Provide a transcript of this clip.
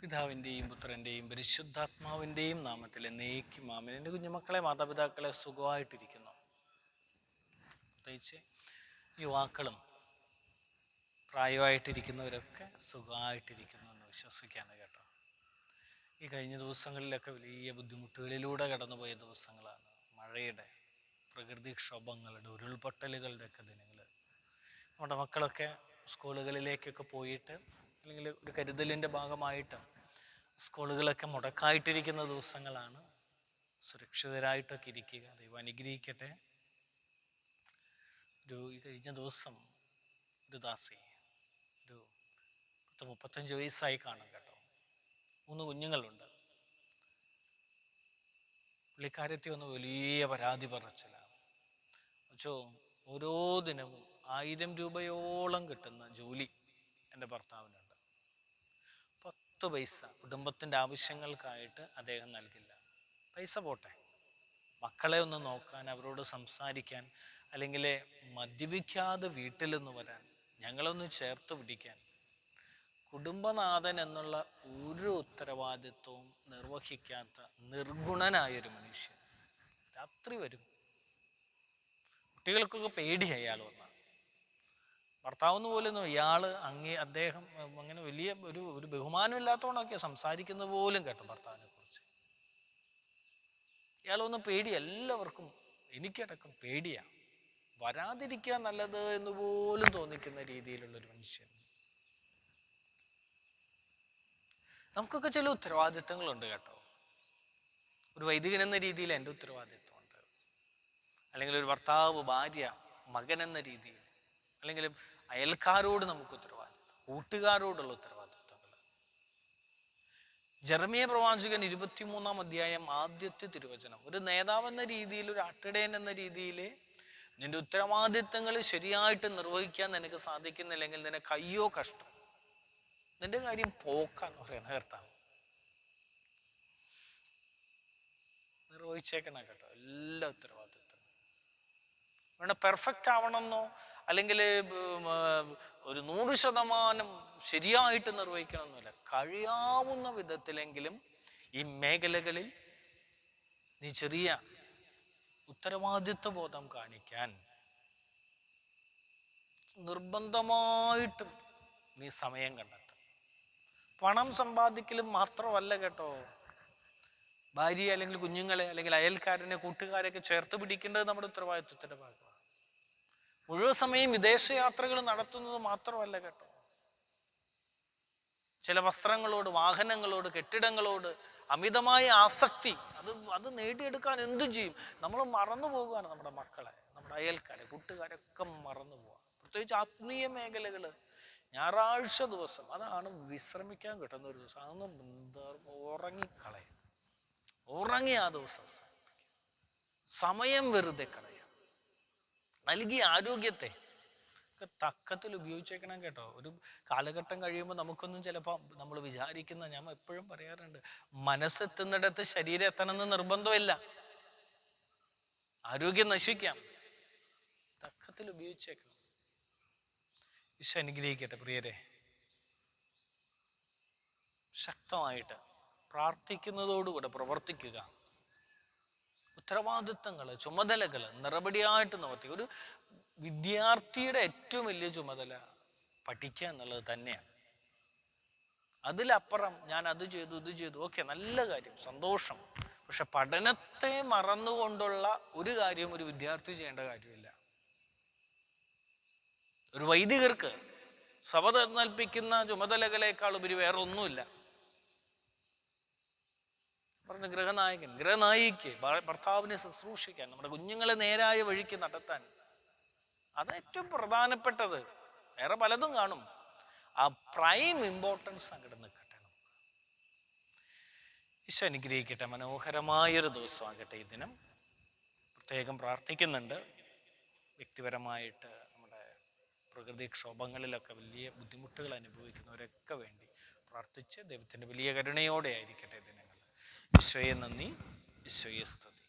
പിതാവിന്റെയും പുത്രന്റെയും പരിശുദ്ധാത്മാവിന്റെയും നാമത്തിൽ എന്നേക്കും മാമൻ എന്റെ കുഞ്ഞുമക്കളെ മാതാപിതാക്കളെ സുഖമായിട്ടിരിക്കുന്നു. പ്രത്യേകിച്ച് യുവാക്കളും പ്രായമായിട്ടിരിക്കുന്നവരൊക്കെ സുഖമായിട്ടിരിക്കുന്നു എന്ന് വിശ്വസിക്കാണ് കേട്ടോ. ഈ കഴിഞ്ഞ ദിവസങ്ങളിലൊക്കെ വലിയ ബുദ്ധിമുട്ടുകളിലൂടെ കടന്നുപോയ ദിവസങ്ങളാണ്. മഴയുടെ പ്രകൃതിക്ഷോഭങ്ങളുടെ ഉരുൾപൊട്ടലുകളുടെയൊക്കെ ദിനങ്ങൾ നമ്മുടെ മക്കളൊക്കെ സ്കൂളുകളിലേക്കൊക്കെ പോയിട്ട് അല്ലെങ്കിൽ ഒരു കരുതലിന്റെ ഭാഗമായിട്ട് സ്കൂളുകളൊക്കെ മുടക്കായിട്ടിരിക്കുന്ന ദിവസങ്ങളാണ്. സുരക്ഷിതരായിട്ടൊക്കെ ഇരിക്കുക. ദൈവം അനുഗ്രഹിക്കട്ടെ. ഒരു ഈ കഴിഞ്ഞ ദിവസം ഒരു ദാസി ഒരു പത്ത് മുപ്പത്തഞ്ച് വയസ്സായി കാണും കേട്ടോ. മൂന്ന് കുഞ്ഞുങ്ങളുണ്ട്. പുള്ളിക്കാരത്തി ഒന്ന് വലിയ പരാതി പറച്ചിലാണ് അച്ചോ ഓരോ ദിനവും ആയിരം രൂപയോളം കിട്ടുന്ന ജോലി എന്റെ ഭർത്താവിനുണ്ട്. പത്ത് പൈസ കുടുംബത്തിന്റെ ആവശ്യങ്ങൾക്കായിട്ട് അദ്ദേഹം നൽകില്ല. പൈസ പോട്ടെ. മക്കളെ ഒന്ന് നോക്കാൻ അവരോട് സംസാരിക്കാൻ അല്ലെങ്കിൽ മദ്യപിക്കാതെ വീട്ടിൽ നിന്ന് വരാൻ ഞങ്ങളൊന്ന് ചേർത്ത് പിടിക്കാൻ. കുടുംബനാഥൻ എന്നുള്ള ഒരു ഉത്തരവാദിത്വവും നിർവഹിക്കാത്ത നിർഗുണനായൊരു മനുഷ്യൻ രാത്രി വരും. കുട്ടികൾക്കൊക്കെ പേടിയായി അയാൾ വന്നാൽ. ഭർത്താവെന്ന് പോലും ഇയാൾ അങ്ങേ അദ്ദേഹം അങ്ങനെ വലിയ ഒരു ഒരു ബഹുമാനമില്ലാത്തവണൊക്കെ സംസാരിക്കുന്നത് പോലും കേട്ടോ ഭർത്താവിനെ കുറിച്ച് ഇയാളൊന്നും പേടി എല്ലാവർക്കും എനിക്കടക്കം പേടിയാ. വരാതിരിക്കുക നല്ലത് എന്ന് പോലും തോന്നിക്കുന്ന രീതിയിലുള്ളൊരു മനുഷ്യൻ. നമുക്കൊക്കെ ചില ഉത്തരവാദിത്തങ്ങളുണ്ട് കേട്ടോ. ഒരു വൈദികൻ എന്ന രീതിയിൽ എന്റെ ഉത്തരവാദിത്വമുണ്ട്. അല്ലെങ്കിൽ ഒരു ഭർത്താവ് ഭാര്യ മകൻ എന്ന രീതിയിൽ. അല്ലെങ്കിൽ അയൽക്കാരോട് നമുക്ക് ഉത്തരവാദിത്വം കൂട്ടുകാരോടുള്ള ഉത്തരവാദിത്വങ്ങൾ ജർമിയ പ്രവാചകൻ ഇരുപത്തിമൂന്നാം അധ്യായം ആദ്യത്തെ തിരുവചനം. ഒരു നേതാവ് എന്ന രീതിയിൽ ഒരു അട്ടിടയൻ എന്ന രീതിയിൽ നിന്റെ ഉത്തരവാദിത്തങ്ങൾ ശരിയായിട്ട് നിർവഹിക്കാൻ നിനക്ക് സാധിക്കുന്നില്ലെങ്കിൽ നിനക്ക് കയ്യോ കഷ്ടം. നിന്റെ കാര്യം പോക്കാന്ന് പറയുന്ന കർത്താവ്. നിർവഹിച്ചേക്കണം കേട്ടോ എല്ലാ ഉത്തരവാദിത്തവും വേണ്ട പെർഫെക്റ്റ് ആവണമെന്നോ അല്ലെങ്കിൽ ഒരു നൂറ് ശതമാനം ശരിയായിട്ട് നിർവഹിക്കണമെന്നില്ല കഴിയാവുന്ന വിധത്തിലെങ്കിലും ഈ മേഖലകളിൽ നീ ചെറിയ ഉത്തരവാദിത്വ ബോധം കാണിക്കാൻ നിർബന്ധമായിട്ടും നീ സമയം കണ്ടെത്തും പണം സമ്പാദിക്കലും മാത്രമല്ല കേട്ടോ. ഭാര്യയെ അല്ലെങ്കിൽ കുഞ്ഞുങ്ങളെ അല്ലെങ്കിൽ അയൽക്കാരനെ കൂട്ടുകാരെയൊക്കെ ചേർത്ത് പിടിക്കേണ്ടത് നമ്മുടെ ഉത്തരവാദിത്വത്തിന്റെ ഭാഗമാണ്. മുഴുവൻ സമയം വിദേശയാത്രകൾ നടത്തുന്നത് മാത്രമല്ല കേട്ടോ. ചില വസ്ത്രങ്ങളോട് വാഹനങ്ങളോട് കെട്ടിടങ്ങളോട് അമിതമായ ആസക്തി അത് അത് നേടിയെടുക്കാൻ എന്തും ചെയ്യും? നമ്മൾ മറന്നു പോകുകയാണ് നമ്മുടെ മക്കളെ നമ്മുടെ അയൽക്കാരെ കൂട്ടുകാരൊക്കെ മറന്നു പോവുക പ്രത്യേകിച്ച് ആത്മീയ മേഖലകൾ ഞായറാഴ്ച ദിവസം അതാണ് വിശ്രമിക്കാൻ കിട്ടുന്ന ഒരു ദിവസം. അതൊന്ന് ഉറങ്ങിക്കളയും ഉറങ്ങി ആ ദിവസം സമയം വെറുതെ കളയാം നൽകിയ ആരോഗ്യത്തെ തക്കത്തിൽ ഉപയോഗിച്ചേക്കണം കേട്ടോ. ഒരു കാലഘട്ടം കഴിയുമ്പോൾ നമുക്കൊന്നും ചിലപ്പോൾ നമ്മൾ വിചാരിക്കുന്ന ഞാൻ എപ്പോഴും പറയാറുണ്ട് മനസ്സെത്തുന്നിടത്ത് ശരീരം എത്തണമെന്ന് നിർബന്ധമില്ല. ആരോഗ്യം നശിക്കാം. തക്കത്തിൽ ഉപയോഗിച്ചേക്കണം. ഈശോ അനുഗ്രഹിക്കട്ടെ പ്രിയരെ. ശക്തമായിട്ട് പ്രാർത്ഥിക്കുന്നതോടുകൂടെ പ്രവർത്തിക്കുക. ഉത്തരവാദിത്തങ്ങൾ ചുമതലകൾ നിറപടിയായിട്ട് നിവർത്തി ഒരു വിദ്യാർത്ഥിയുടെ ഏറ്റവും വലിയ ചുമതല പഠിക്കുക എന്നുള്ളത് തന്നെയാണ്. അതിലപ്പുറം ഞാൻ അത് ചെയ്തു ഇത് ചെയ്തു ഓക്കെ നല്ല കാര്യം സന്തോഷം. പക്ഷെ പഠനത്തെ മറന്നുകൊണ്ടുള്ള ഒരു കാര്യവും ഒരു വിദ്യാർത്ഥി ചെയ്യേണ്ട കാര്യമില്ല. ഒരു വൈദികർക്ക് സഭ നൽപ്പിക്കുന്ന ചുമതലകളെക്കാൾ ഉപരി വേറെ ഒന്നുമില്ല പറഞ്ഞ ഗൃഹനായകൻ ഗൃഹനായിക്ക് ഭ- ഭർത്താവിനെ ശുശ്രൂഷിക്കാൻ നമ്മുടെ കുഞ്ഞുങ്ങളെ നേരായ വഴിക്ക് നടത്താൻ. അത് ഏറ്റവും പ്രധാനപ്പെട്ടത്. വേറെ പലതും കാണും. ആ പ്രൈം ഇമ്പോർട്ടൻസ് അങ്ങോട്ട് നിൽക്കട്ടെ. ഈശോ അനുഗ്രഹിക്കട്ടെ. മനോഹരമായൊരു ദിവസമാകട്ടെ ഈ ദിനം. പ്രത്യേകം പ്രാർത്ഥിക്കുന്നുണ്ട്. വ്യക്തിപരമായിട്ട് നമ്മുടെ പ്രകൃതിക്ഷോഭങ്ങളിലൊക്കെ വലിയ ബുദ്ധിമുട്ടുകൾ അനുഭവിക്കുന്നവരൊക്കെ വേണ്ടി പ്രാർത്ഥിച്ച് ദൈവത്തിന്റെ വലിയ കരുണയോടെ ആയിരിക്കട്ടെ ദിനങ്ങൾ. ഈശോയെ നന്ദി. ഈശോയെ സ്തുതി.